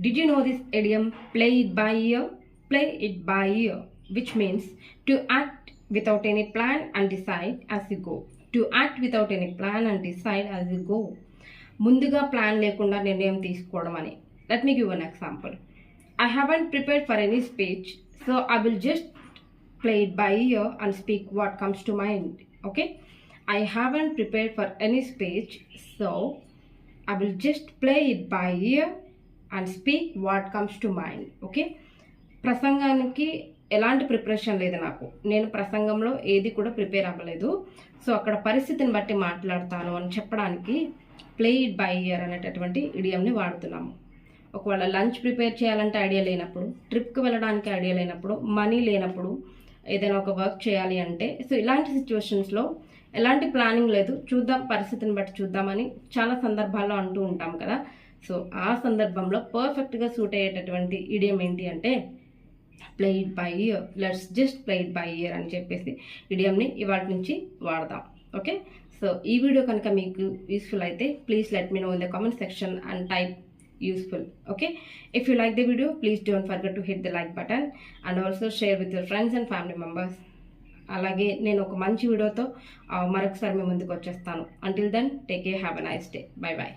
Did you know this idiom? Play it by ear. Play it by ear, which means to act without any plan and decide as you go. To act without any plan and decide as you go. ముందుగా plan లేకుండా నిర్ణయం తీసుకోవడం అని let me give an example I haven't prepared for any speech so I will just play it by ear and speak what comes to mind okay I haven't prepared for any speech so I will just play it by ear and speak what comes to mind okay ప్రసంగానికి ఎలాంటి preparation లేదు నాకు. నేను ప్రసంగంలో ఏది కూడా prepare అవ్వలేదు. So అక్కడ పరిస్థితిని బట్టి మాట్లాడతాను అని చెప్పడానికి ప్లే ఇట్ బై ఇయర్ అనేటటువంటి ఇడియంని వాడుతున్నాము. ఒకవేళ లంచ్ ప్రిపేర్ చేయాలంటే ఐడియా లేనప్పుడు ట్రిప్కి వెళ్ళడానికి ఐడియా లేనప్పుడు మనీ లేనప్పుడు ఏదైనా ఒక వర్క్ చేయాలి అంటే సో ఇలాంటి సిచ్యువేషన్స్లో ఎలాంటి ప్లానింగ్ లేదు. చూద్దాం పరిస్థితిని బట్టి చూద్దామని చాలా సందర్భాల్లో అంటూ ఉంటాం కదా. సో ఆ సందర్భంలో పర్ఫెక్ట్గా సూట్ అయ్యేటటువంటి ఇడియం ఏంటి అంటే played by ear let's just play it by ear అని చెప్పేసి ఇడియంని ఇవాటి నుంచి వాడదాం. ఓకే సో ఈ వీడియో కనుక మీకు యూస్ఫుల్ అయితే please let me know in the comment section and type useful okay if you like the video please don't forget to hit the like button and also share with your friends and family members అలాగే నేను ఒక మంచి వీడియోతో మరొకసారి మీ ముందుకు వచ్చేస్తాను. Until then take a have a nice day bye bye